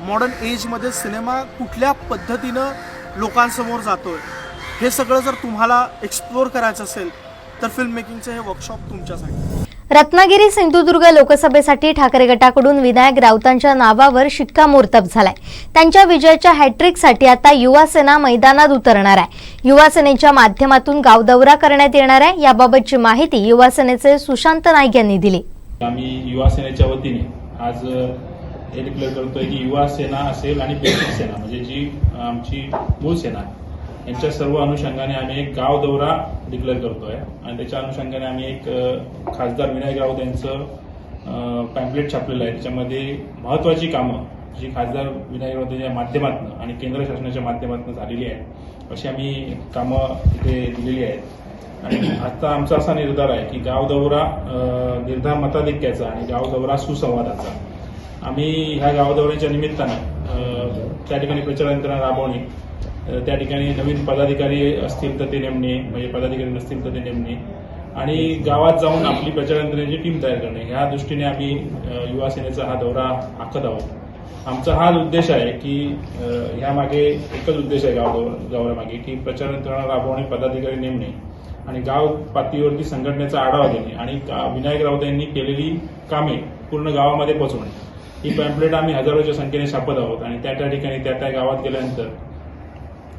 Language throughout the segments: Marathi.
मॉडर्न एजमध्ये सिनेमा कुठल्या पद्धतीनं लोकांसमोर जातोय हे सगळं जर तुम्हाला एक्सप्लोअर करायचं असेल तर फिल्म मेकिंगचं हे वर्कशॉप तुमच्यासाठी. रत्नागिरी सिंधुदुर्ग लोकसभेसाठी ठाकरे गटाकडून विनायक राऊतांच्या नावावर शिक्कामोर्तब झालाय. त्यांच्या विजयाच्या हॅट्रिकसाठी आता युवा सेना मैदानात उतरणार आहे. युवा सेनेच्या माध्यमातून गाव दौरा करण्यात येणार आहे. याबाबतची माहिती युवा सेनेचे सुशांत नाईक यांनी दिली. आम्ही युवा सेनेच्या वतीने आज हे डिक्लेअर करतोय की युवा सेना असेल आणि बेसिक सेना म्हणजे जी आमची मूळ सेना आहे, यांच्या सर्व अनुषंगाने आम्ही एक गाव दौरा डिक्लेअर करतोय. आणि त्याच्या अनुषंगाने आम्ही एक खासदार विनायक राऊत यांचं पॅम्पलेट छापलेलं आहे. त्याच्यामध्ये महत्वाची कामं जी खासदार विनायक राऊत यांच्या माध्यमातून आणि केंद्र शासनाच्या माध्यमातून झालेली आहेत अशी आम्ही कामं तिथे दिलेली आहेत. आणि आता आमचा असा निर्धार आहे की गाव दौरा निर्धार मताधिक्याचा आणि गाव दौरा सुसंवादाचा. आम्ही ह्या गावदौऱ्याच्या निमित्तानं त्या ठिकाणी प्रचार यंत्रणा राबवणे त्या ठिकाणी नवीन पदाधिकारी असतील तर ते नेमणे म्हणजे पदाधिकारी नसतील तर ते नेमणे. आणि गावात जाऊन आपली प्रचार यंत्रणेची टीम तयार करणे. ह्या दृष्टीने आम्ही युवा सेनेचा हा दौरा आखत आहोत. आमचा हा उद्देश आहे की ह्यामागे एकच उद्देश आहे गाव दौर- दौऱ्यामागे की प्रचार यंत्रणा राबवणे पदाधिकारी नेमणे आणि गाव पातळीवरती संघटनेचा आढावा घेणे आणि विनायक राऊत यांनी केलेली कामे पूर्ण गावामध्ये पोहोचवणे ही पॅम्पलेट आम्ही हजारोच्या संख्येने छापत आहोत आणि त्या त्या ठिकाणी त्या त्या गावात गेल्यानंतर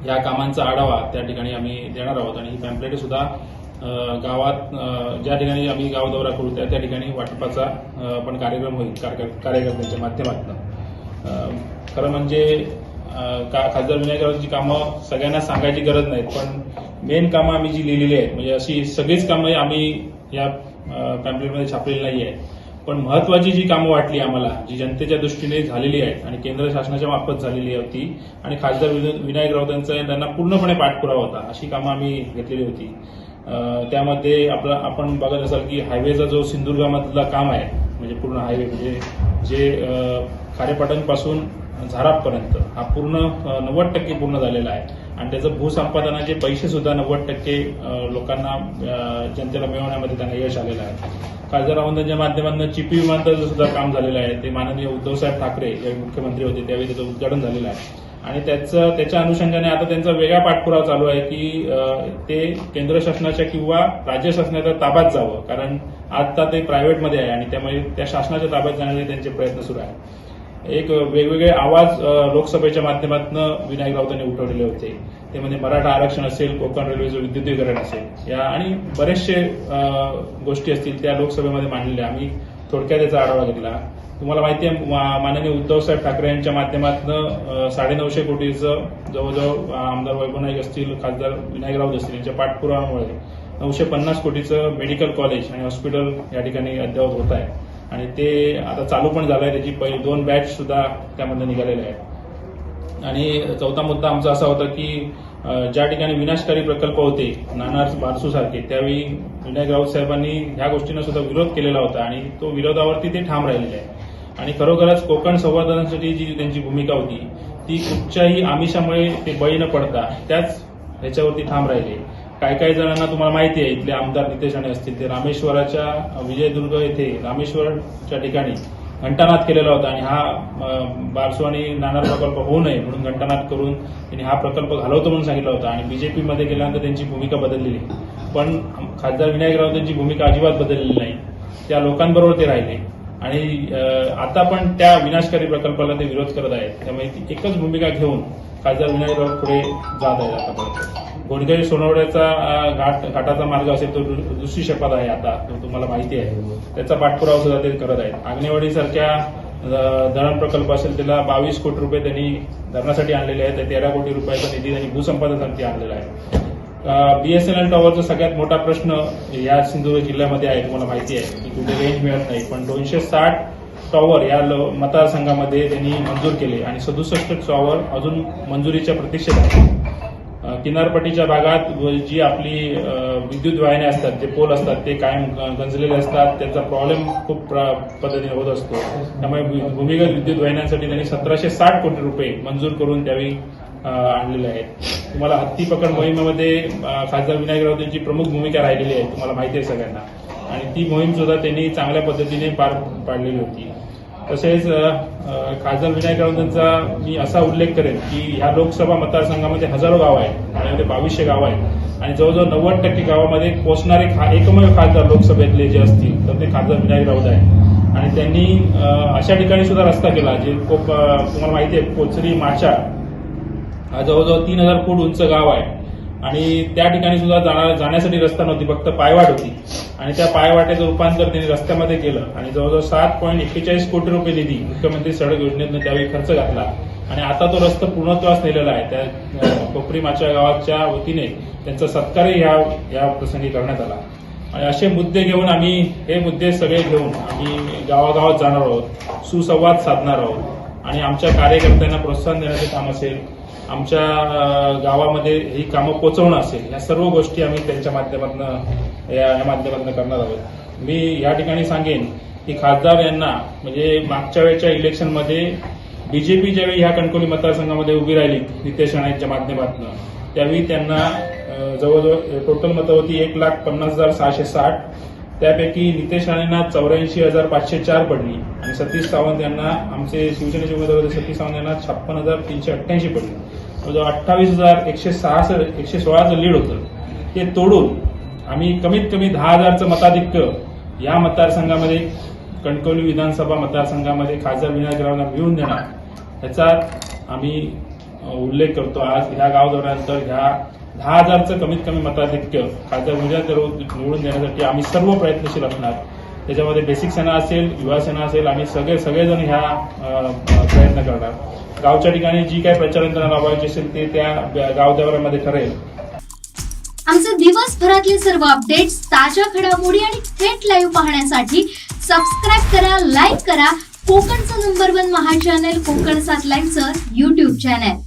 या कामांचा आढावा त्या ठिकाणी आम्ही देणार आहोत आणि ही पॅम्पलेट सुद्धा गावात ज्या ठिकाणी आम्ही गाव दौरा करू त्या त्या ठिकाणी वाटपाचा पण कार्यक्रम होईल कार्य- कार्यकर्त्यांच्या माध्यमातून. खरं म्हणजे का खासदार विनायकरांची कामं सगळ्यांना सांगायची गरज नाहीत पण मेन कामं आम्ही जी लिहिलेली आहेत म्हणजे अशी सगळीच कामं आम्ही या पॅम्पलेटमध्ये छापलेली नाही आहेत पण महत्वाची जी कामं वाटली आम्हाला जी जनतेच्या दृष्टीने झालेली आहेत आणि केंद्र शासनाच्या मार्फत झालेली होती आणि खासदार विनायक राऊत यांचा त्यांना पूर्णपणे पाठपुरावा होता अशी कामं आम्ही घेतलेली होती. त्यामध्ये आपलं आपण बघत असाल की हायवेचा जो सिंधुदुर्गामधला काम आहे म्हणजे पूर्ण हायवे म्हणजे जे अ, खारेपाटणपासून झारापपर्यंत हा पूर्ण नव्वद टक्के पूर्ण झालेला आहे. आणि त्याचं भूसंपादनाचे पैसे सुद्धा नव्वद टक्के लोकांना जनतेला मिळवण्यामध्ये त्यांना यश आलेलं आहे. खासदार रावतांच्या माध्यमातून चिपी विमानतळाचं सुद्धा काम झालेलं आहे ते माननीय उद्धवसाहेब ठाकरे जे मुख्यमंत्री होते त्यावेळी त्याचं उद्घाटन झालेलं आहे. आणि त्याचं त्याच्या अनुषंगाने आता त्यांचा वेगळा पाठपुरावा चालू आहे की ते केंद्र शासनाच्या किंवा राज्य शासनाच्या ताब्यात जावं कारण आता ते प्रायव्हेटमध्ये आहे आणि त्यामुळे त्या शासनाच्या ताब्यात जाण्याचे त्यांचे प्रयत्न सुरू आहेत. एक वेगवेगळे आवाज लोकसभेच्या माध्यमातून विनायक राऊतांनी उठवलेले होते. ते म्हणजे मराठा आरक्षण असेल कोकण रेल्वेचं विद्युतीकरण असेल. या आणि बरेचसे गोष्टी असतील त्या लोकसभेमध्ये मांडलेल्या. आम्ही थोडक्यात त्याचा आढावा घेतला. तुम्हाला माहिती आहे मा- माननीय उद्धवसाहेब ठाकरे यांच्या माध्यमातून साडेनऊशे कोटीचं जवळजवळ आमदार वैभव नाईक असतील खासदार विनायक राऊत असतील यांच्या पाठपुराव्यामुळे नऊशे पन्नास कोटीचं मेडिकल कॉलेज आणि हॉस्पिटल या ठिकाणी अद्ययावत होत आहे. आणि ते आता चालू पण झालं आहे त्याची पहिली दोन बॅच सुद्धा त्यामध्ये निघालेल्या आहेत. आणि चौथा मुद्दा आमचा असा होता की ज्या ठिकाणी विनाशकारी प्रकल्प होते नानार बारसू सारखे त्यावेळी विनायक राऊत साहेबांनी ह्या गोष्टींना सुद्धा विरोध केलेला होता आणि तो विरोधावरती ते ठाम राहिलेले आहे आणि खरोखरच कोकण संवर्धनासाठी जी त्यांची भूमिका होती ती कुठच्याही आमिषामुळे ते बळी न पडता त्याच ह्याच्यावरती ठाम राहिले. काही काही जणांना तुम्हाला माहिती आहे इथले आमदार नितेश राणे असतील ते रामेश्वराच्या विजयदुर्ग येथे रामेश्वरच्या ठिकाणी घंटानाद केलेला होता आणि हा अ, बारसू आणि नाणार प्रकल्प होऊ नये म्हणून घंटानाद करून त्यांनी हा प्रकल्प घालवतो म्हणून सांगितला होता आणि बीजेपीमध्ये गेल्यानंतर त्यांची भूमिका बदललेली पण खासदार विनायक राऊत यांची भूमिका अजिबात बदललेली नाही. त्या लोकांबरोबर ते राहिले. आणि आता पण त्या विनाशकारी प्रकल्पाला ते विरोध करत आहेत. त्यामुळे ती एकच भूमिका घेऊन खासदार विनायक राऊत पुढे जात आहेत आतापर्यंत कोणत्याही सोनवड्याचा घाट घाटाचा मार्ग असेल तो दु- दुसरी शपथ आहे आता तुम्हाला माहिती आहे. त्याचा पाठपुरावा सुद्धा ते करत आहेत. आंगणेवाडीसारख्या धरण प्रकल्प असेल त्याला बावीस कोटी रुपये त्यांनी धरणासाठी आणलेले आहेत. तेरा कोटी रुपयाचा निधी त्यांनी भूसंपादनासाठी आणलेला आहे. बीएसएनएल टॉवरचा सगळ्यात मोठा प्रश्न या सिंधुदुर्ग जिल्ह्यामध्ये आहे तुम्हाला माहिती आहे की कुठे रेंज मिळत नाही. पण दोनशे साठ टॉवर या मतदारसंघामध्ये त्यांनी मंजूर केले आणि सदुसष्ट टॉवर अजून मंजुरीच्या प्रतीक्षेत आहे किनारपट्टीच्या भागात जी आपली विद्युत वाहिन्या असतात जे पोल असतात ते कायम गंजलेले असतात. त्याचा प्रॉब्लेम खूप प्र- पद्धतीने होत असतो. त्यामुळे भूमिगत विद्युत वाहिन्यांसाठी त्यांनी सतराशे साठ कोटी रुपये मंजूर करून त्यावेळी आणलेले आहेत. तुम्हाला हत्ती पकड मोहिमेमध्ये खासदार विनायक राऊत प्रमुख भूमिका राहिलेली आहे. तुम्हाला माहिती आहे सगळ्यांना. आणि ती मोहीम सुद्धा त्यांनी चांगल्या पद्धतीने पार पाडलेली होती. तसेच खासदार विनायक राऊतांचा मी असा उल्लेख करेन की ह्या लोकसभा मतदारसंघामध्ये हजारो गाव आहेत. त्यामध्ये बावीसशे गाव आहेत. आणि जवळजवळ नव्वद टक्के गावामध्ये पोचणारे खा एकमेव खासदार लोकसभेतले जे असतील तर ते खासदार विनायक राऊत आहेत. आणि त्यांनी अशा ठिकाणी सुद्धा रस्ता केला जे खूप तुम्हाला माहिती आहे कोचरी माचा हा जवळजवळ तीन हजार फूट उंच गाव आहे. आणि त्या ठिकाणी सुद्धा जाणार जाण्यासाठी रस्ता नव्हती फक्त पायवाट होती. आणि त्या पायवाट्याचं रूपांतर त्यांनी रस्त्यामध्ये केलं. आणि जवळजवळ सात पॉईंट एक्केचाळीस कोटी रुपये निधी मुख्यमंत्री सडक योजनेतनं त्यावेळी खर्च घातला. आणि आता तो रस्ता पूर्णत्वास नेलेला आहे. त्या कोपरी माच्या गावाच्या वतीने त्यांचा सत्कारही ह्या या प्रसंगी करण्यात आला. आणि असे मुद्दे घेऊन आम्ही हे मुद्दे सगळे घेऊन आम्ही गावागावात जाणार आहोत. सुसंवाद साधणार आहोत. आणि आमच्या कार्यकर्त्यांना प्रोत्साहन देण्याचे काम असेल आमच्या गावामध्ये ही कामं पोचवणं असेल या सर्व गोष्टी आम्ही त्यांच्या माध्यमातून या या माध्यमातून करणार आहोत. मी या ठिकाणी सांगेन की खासदार यांना म्हणजे मागच्या वेळच्या इलेक्शनमध्ये बीजेपी ज्यावेळी ह्या कणकोली मतदारसंघामध्ये उभी राहिली नितेश राणेंच्या माध्यमातून त्यावेळी त्यांना जवळजवळ टोटल मतं होती एक लाख पन्नास हजार सहाशे साठ. त्यापैकी नितेश राणेंना चौऱ्याऐंशी हजार पाचशे चार पडली आणि सतीश सावंत यांना आमचे शिवसेनेचे उमेदवार सतीश सावंत यांना छप्पन हजार तीनशे अठ्ठ्याऐंशी पडली. जवळजवळ म्हणजे अठ्ठावीस हजार एकशे सहा एकशे सोळाचं लीड होतं. ते तोडून आम्ही कमीत कमी दहा हजारचं मताधिक्य या मतदारसंघामध्ये कणकवली विधानसभा मतदारसंघामध्ये खासदार विनायक रावांना मिळवून देणार. याचा आम्ही उल्लेख करतो. आज ह्या गाव दौऱ्यानंतर ह्या दहा हजारचं कमीत कमी मताधिक्य खासदार उद्या निवडून देण्यासाठी आम्ही सर्व प्रयत्नशील असणार. त्याच्यामध्ये बेसिक सेना असेल युवा सेना असेल आम्ही सगळे सगळेजण ह्या प्रयत्न करणार. गावच्या ठिकाणी जी काही प्रचार यंत्रणा राबवायची असेल ते त्या गाव दौऱ्यामध्ये ठरेल. आमचे दिवसभरातले सर्व अपडेट्स ताज्या घडामोडी आणि थेट लाईव्ह पाहण्यासाठी सबस्क्राईब करा लाईक करा. कोकणचं नंबर वन महा चॅनल कोकण सात लाईनचं युट्यूब चॅनल